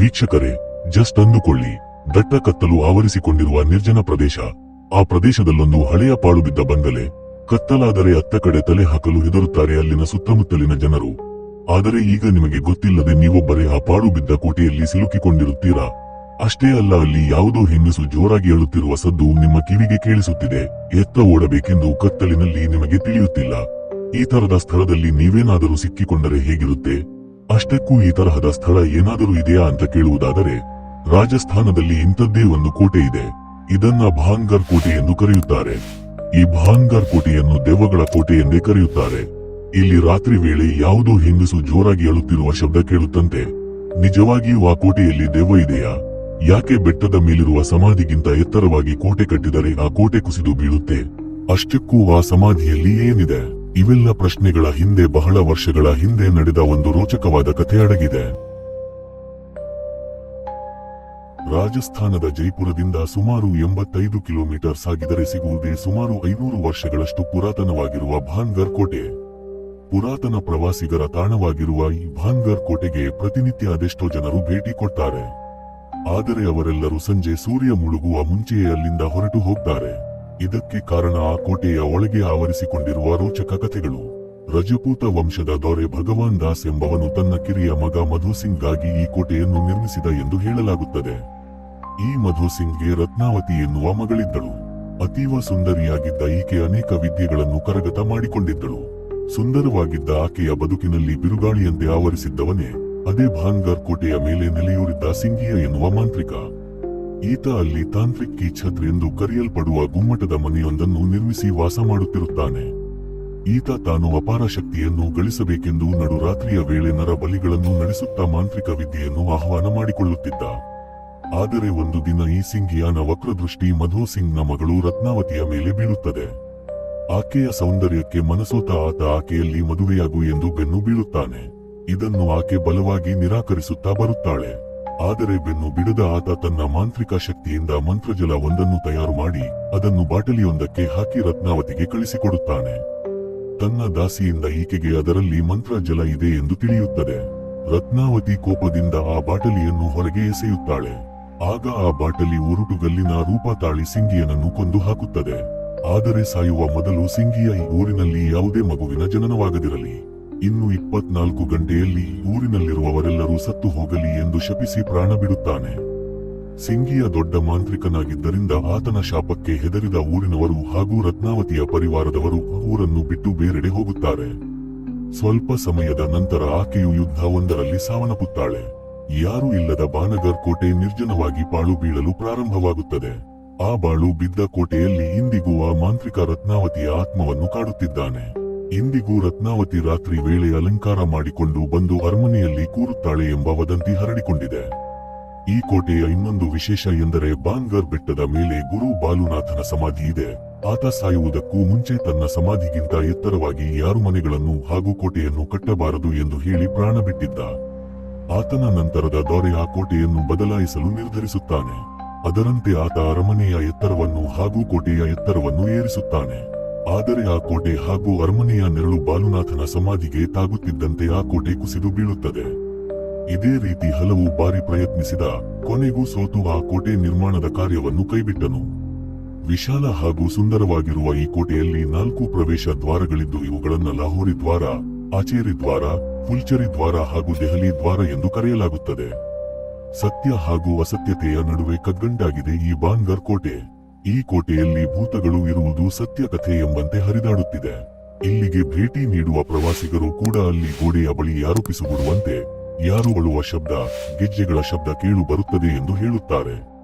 ವೀಕ್ಷಕರೇ ಜಸ್ಟ್ ಅಂದುಕೊಳ್ಳಿ, ದಟ್ಟ ಕತ್ತಲು ಆವರಿಸಿಕೊಂಡಿರುವ ನಿರ್ಜನ ಪ್ರದೇಶ. ಆ ಪ್ರದೇಶದಲ್ಲೊಂದು ಹಳೆಯ ಪಾಳು ಬಿದ್ದ ಬಂಗಲೆ. ಕತ್ತಲಾದರೆ ಅತ್ತ ಕಡೆ ತಲೆ ಹಾಕಲು ಹೆದರುತ್ತಾರೆ ಅಲ್ಲಿನ ಸುತ್ತಮುತ್ತಲಿನ ಜನರು. ಆದರೆ ಈಗ ನಿಮಗೆ ಗೊತ್ತಿಲ್ಲದೆ ನೀವೊಬ್ಬರೇ ಆ ಪಾಳು ಬಿದ್ದ ಕೋಟೆಯಲ್ಲಿ ಸಿಲುಕಿಕೊಂಡಿರುತ್ತೀರಾ? ಅಷ್ಟೇ ಅಲ್ಲ, ಅಲ್ಲಿ ಯಾವುದೋ ಹೆಂಗಸು ಜೋರಾಗಿ ಅಳುತ್ತಿರುವ ಸದ್ದು ನಿಮ್ಮ ಕಿವಿಗೆ ಕೇಳಿಸುತ್ತಿದೆ. ಎತ್ತ ಓಡಬೇಕೆಂದು ಕತ್ತಲಿನಲ್ಲಿ ನಿಮಗೆ ತಿಳಿಯುತ್ತಿಲ್ಲ. ಈ ತರದ ಸ್ಥಳದಲ್ಲಿ ನೀವೇನಾದರೂ ಸಿಕ್ಕಿಕೊಂಡರೆ ಹೇಗಿರುತ್ತೆ? ಅಷ್ಟಕ್ಕೂ ಈ ತರಹದ ಸ್ಥಳ ಏನಾದರೂ ಇದೆಯಾ ಅಂತ ಕೇಳುವುದಾದರೆ, ರಾಜಸ್ಥಾನದಲ್ಲಿ ಇಂಥದ್ದೇ ಒಂದು ಕೋಟೆ ಇದೆ. ಇದನ್ನ ಭಾನ್ಗರ್ ಕೋಟೆ ಎಂದು ಕರೆಯುತ್ತಾರೆ. ಈ ಭಾನ್ಗರ್ ಕೋಟೆಯನ್ನು ದೆವ್ವಗಳ ಕೋಟೆ ಎಂದೇ ಕರೆಯುತ್ತಾರೆ. ಇಲ್ಲಿ ರಾತ್ರಿ ವೇಳೆ ಯಾವುದೋ ಹೆಂಗಸು ಜೋರಾಗಿ ಅಳುತ್ತಿರುವ ಶಬ್ದ ಕೇಳುತ್ತಂತೆ. ನಿಜವಾಗಿಯೂ ಆ ಕೋಟೆಯಲ್ಲಿ ದೆವ್ವ ಇದೆಯಾ? ಯಾಕೆ ಬೆಟ್ಟದ ಮೇಲಿರುವ ಸಮಾಧಿಗಿಂತ ಎತ್ತರವಾಗಿ ಕೋಟೆ ಕಟ್ಟಿದರೆ ಆ ಕೋಟೆ ಕುಸಿದು ಬೀಳುತ್ತೆ? ಅಷ್ಟಕ್ಕೂ ಆ ಸಮಾಧಿಯಲ್ಲಿ ಏನಿದೆ? ಇವೆಲ್ಲ ಪ್ರಶ್ನೆಗಳ ಹಿಂದೆ ಬಹಳ ವರ್ಷಗಳ ಹಿಂದೆ ನಡೆದ ಒಂದು ರೋಚಕವಾದ ಕಥೆ ಅಡಗಿದೆ. ರಾಜಸ್ಥಾನದ ಜೈಪುರದಿಂದ ಸುಮಾರು ಎಂಬತ್ತೈದು ಕಿಲೋಮೀಟರ್ ಸಾಗಿದರೆ ಸಿಗುವುದೇ ಸುಮಾರು ಐನೂರು ವರ್ಷಗಳಷ್ಟು ಪುರಾತನವಾಗಿರುವ ಭಾನ್ಗರ್ ಕೋಟೆ. ಪುರಾತನ ಪ್ರವಾಸಿಗರ ತಾಣವಾಗಿರುವ ಈ ಭಾನ್ಗರ್ ಕೋಟೆಗೆ ಪ್ರತಿನಿತ್ಯ ಅದೆಷ್ಟೋ ಜನರು ಭೇಟಿ ಕೊಡ್ತಾರೆ. ಆದರೆ ಅವರೆಲ್ಲರೂ ಸಂಜೆ ಸೂರ್ಯ ಮುಳುಗುವ ಮುಂಚೆಯೇ ಅಲ್ಲಿಂದ ಹೊರಟು ಹೋಗ್ತಾರೆ. ಇದಕ್ಕೆ ಕಾರಣ ಆ ಕೋಟೆಯ ಒಳಗೆ ಆವರಿಸಿಕೊಂಡಿರುವ ರೋಚಕ ಕಥೆಗಳು. ರಜಪೂತ ವಂಶದ ದೊರೆ ಭಗವಾನ್ ದಾಸ್ ಎಂಬವನು ತನ್ನ ಕಿರಿಯ ಮಗ ಮಧು ಗಾಗಿ ಈ ಕೋಟೆಯನ್ನು ನಿರ್ಮಿಸಿದ ಎಂದು ಹೇಳಲಾಗುತ್ತದೆ. ಈ ಮಧು ಸಿಂಗ್ಗೆ ರತ್ನಾವತಿ ಎನ್ನುವ ಮಗಳಿದ್ದಳು. ಅತೀವ ಸುಂದರಿಯಾಗಿದ್ದ ಈಕೆ ಅನೇಕ ವಿದ್ಯೆಗಳನ್ನು ಕರಗತ ಮಾಡಿಕೊಂಡಿದ್ದಳು. ಸುಂದರವಾಗಿದ್ದ ಆಕೆಯ ಬದುಕಿನಲ್ಲಿ ಬಿರುಗಾಳಿಯಂತೆ ಆವರಿಸಿದ್ದವನೇ, ಅದೇ ಭಾನ್ಗರ್ ಕೋಟೆಯ ಮೇಲೆ ನೆಲೆಯೂರಿದ್ದ ಸಿಂಗಿಯ ಎನ್ನುವ ಮಾಂತ್ರಿಕ. ಈತ ಅಲ್ಲಿ ತಾಂತ್ರಿಕ್ ಕಿ ಛತ್ರ ಎಂದು ಕರೆಯಲ್ಪಡುವ ಗುಮ್ಮಟದ ಮನೆಯೊಂದನ್ನು ನಿರ್ಮಿಸಿ ವಾಸ ಮಾಡುತ್ತಿರುತ್ತಾನೆ. ಈತ ತಾನು ಅಪಾರ ಶಕ್ತಿಯನ್ನು ಗಳಿಸಬೇಕೆಂದು ನಡುರಾತ್ರಿಯ ವೇಳೆ ನರಬಲಿಗಳನ್ನು ನಡೆಸುತ್ತಾ ಮಾಂತ್ರಿಕ ವಿದ್ಯೆಯನ್ನು ಆಹ್ವಾನ ಮಾಡಿಕೊಳ್ಳುತ್ತಿದ್ದ. ಆದರೆ ಒಂದು ದಿನ ಈ ಸಿಂಗಿಯಾನ ವಕ್ರದೃಷ್ಟಿ ಮಧು ಸಿಂಗ್ನ ಮಗಳು ರತ್ನಾವತಿಯ ಮೇಲೆ ಬೀಳುತ್ತದೆ. ಆಕೆಯ ಸೌಂದರ್ಯಕ್ಕೆ ಮನಸೋತ ಆತ ಆಕೆಯಲ್ಲಿ ಮದುವೆಯಾಗು ಎಂದು ಬೆನ್ನು ಬೀಳುತ್ತಾನೆ. ಇದನ್ನು ಆಕೆ ಬಲವಾಗಿ ನಿರಾಕರಿಸುತ್ತಾ ಬರುತ್ತಾಳೆ. ಆದರೆ ಬೆನ್ನು ಬಿಡದ ಆತ ತನ್ನ ಮಾಂತ್ರಿಕ ಶಕ್ತಿಯಿಂದ ಮಂತ್ರಜಲ ಒಂದನ್ನು ತಯಾರು ಮಾಡಿ ಅದನ್ನು ಬಾಟಲಿಯೊಂದಕ್ಕೆ ಹಾಕಿ ರತ್ನಾವತಿಗೆ ಕಳಿಸಿಕೊಡುತ್ತಾನೆ. ತನ್ನ ದಾಸಿಯಿಂದ ಈಕೆಗೆ ಅದರಲ್ಲಿ ಮಂತ್ರ ಜಲ ಇದೆ ಎಂದು ತಿಳಿಯುತ್ತದೆ. ರತ್ನಾವತಿ ಕೋಪದಿಂದ ಆ ಬಾಟಲಿಯನ್ನು ಹೊರಗೆ ಎಸೆಯುತ್ತಾಳೆ. ಆಗ ಆ ಬಾಟಲಿ ಉರುಟುಗಲ್ಲಿನ ರೂಪ ತಾಳಿ ಸಿಂಗಿಯನನ್ನು ಕೊಂದು ಹಾಕುತ್ತದೆ. ಆದರೆ ಸಾಯುವ ಮೊದಲು ಸಿಂಗಿಯ ಈ ಊರಿನಲ್ಲಿ ಯಾವುದೇ ಮಗುವಿನ ಜನನವಾಗದಿರಲಿ. ಇನ್ನು ಇಪ್ಪತ್ನಾಲ್ಕು ಗಂಟೆಯಲ್ಲಿ ಊರಿನಲ್ಲಿರುವವರೆಲ್ಲರೂ ಸತ್ತು ಹೋಗಲಿ ಎಂದು ಶಪಿಸಿ ಪ್ರಾಣ ಬಿಡುತ್ತಾನೆ. ಸಿಂಗಿಯ ದೊಡ್ಡ ಮಾಂತ್ರಿಕನಾಗಿದ್ದರಿಂದ ಆತನ ಶಾಪಕ್ಕೆ ಹೆದರಿದ ಊರಿನವರು ಹಾಗೂ ರತ್ನಾವತಿಯ ಪರಿವಾರದವರು ಊರನ್ನು ಬಿಟ್ಟು ಬೇರೆಡೆ ಹೋಗುತ್ತಾರೆ. ಸ್ವಲ್ಪ ಸಮಯದ ನಂತರ ಆಕೆಯು ಯುದ್ಧ ಒಂದರಲ್ಲಿ ಸಾವನ್ನಪ್ಪುತ್ತಾಳೆ. ಯಾರೂ ಇಲ್ಲದ ಬಾನಗರ್ ಕೋಟೆ ನಿರ್ಜನವಾಗಿ ಪಾಳು ಬೀಳಲು ಪ್ರಾರಂಭವಾಗುತ್ತದೆ. ಆ ಬಾಳು ಬಿದ್ದ ಕೋಟೆಯಲ್ಲಿ ಇಂದಿಗೂ ಆ ಮಾಂತ್ರಿಕ ರತ್ನಾವತಿಯ ಆತ್ಮವನ್ನು ಕಾಡುತ್ತಿದ್ದಾನೆ. ಇಂದಿಗೂ ರತ್ನಾವತಿ ರಾತ್ರಿ ವೇಳೆ ಅಲಂಕಾರ ಮಾಡಿಕೊಂಡು ಬಂದು ಅರಮನೆಯಲ್ಲಿ ಕೂರುತ್ತಾಳೆ ಎಂಬ ವದಂತಿ ಹರಡಿಕೊಂಡಿದೆ. ಈ ಕೋಟೆಯ ಇನ್ನೊಂದು ವಿಶೇಷ ಎಂದರೆ ಬಾನ್ಗರ್ ಬೆಟ್ಟದ ಮೇಲೆ ಗುರು ಬಾಲುನಾಥನ ಸಮಾಧಿ ಇದೆ. ಆತ ಸಾಯುವುದಕ್ಕೂ ಮುಂಚೆ ತನ್ನ ಸಮಾಧಿಗಿಂತ ಎತ್ತರವಾಗಿ ಯಾರು ಮನೆಗಳನ್ನು ಹಾಗೂ ಕೋಟೆಯನ್ನು ಕಟ್ಟಬಾರದು ಎಂದು ಹೇಳಿ ಪ್ರಾಣ ಬಿಟ್ಟಿದ್ದ. ಆತನ ನಂತರದ ದೊರೆ ಆ ಕೋಟೆಯನ್ನು ಬದಲಾಯಿಸಲು ನಿರ್ಧರಿಸುತ್ತಾನೆ. ಅದರಂತೆ ಆತ ಅರಮನೆಯ ಎತ್ತರವನ್ನು ಹಾಗೂ ಕೋಟೆಯ ಎತ್ತರವನ್ನು ಏರಿಸುತ್ತಾನೆ. ಆದರೆ ಆ ಕೋಟೆ ಹಾಗೂ ಅರಮನೆಯ ನೆರಳು ಬಾಲುನಾಥನ ಸಮಾಧಿಗೆ ತಾಗುತ್ತಿದ್ದಂತೆ ಆ ಕೋಟೆ ಕುಸಿದು ಬೀಳುತ್ತದೆ. ಇದೇ ರೀತಿ ಹಲವು ಬಾರಿ ಪ್ರಯತ್ನಿಸಿದ ಕೊನೆಗೂ ಸೋತು ಆ ಕೋಟೆ ನಿರ್ಮಾಣದ ಕಾರ್ಯವನ್ನು ಕೈಬಿಟ್ಟನು. ವಿಶಾಲ ಹಾಗೂ ಸುಂದರವಾಗಿರುವ ಈ ಕೋಟೆಯಲ್ಲಿ ನಾಲ್ಕು ಪ್ರವೇಶ ದ್ವಾರಗಳಿದ್ದು ಇವುಗಳನ್ನು ಲಾಹೋರಿ ದ್ವಾರ ಆಚೇರಿ ದ್ವಾರ ಫುಲ್ಚರಿ ದ್ವಾರ ಹಾಗೂ ದೆಹಲಿ ದ್ವಾರ ಎಂದು ಕರೆಯಲಾಗುತ್ತದೆ. ಸತ್ಯ ಹಾಗೂ ಅಸತ್ಯತೆಯ ನಡುವೆ ಕಗ್ಗಂಟಾಗಿದೆ ಈ ಬಾನ್ಗರ್ ಕೋಟೆ. ಈ ಕೋಟೆಯಲ್ಲಿ ಭೂತಗಳು ಇರುವುದು ಸತ್ಯ ಕಥೆ ಎಂಬಂತೆ ಹರಿದಾಡುತ್ತಿದೆ. ಇಲ್ಲಿಗೆ ಭೇಟಿ ನೀಡುವ ಪ್ರವಾಸಿಗರು ಕೂಡ ಅಲ್ಲಿ ಗೋಡೆಯ ಬಳಿ ಯಾರು ಪಿಸುಗುಡುವಂತೆ ಯಾರು ಅಳುವ ಶಬ್ದ, ಗೆಜ್ಜೆಗಳ ಶಬ್ದ ಕೇಳು ಬರುತ್ತದೆ ಎಂದು ಹೇಳುತ್ತಾರೆ.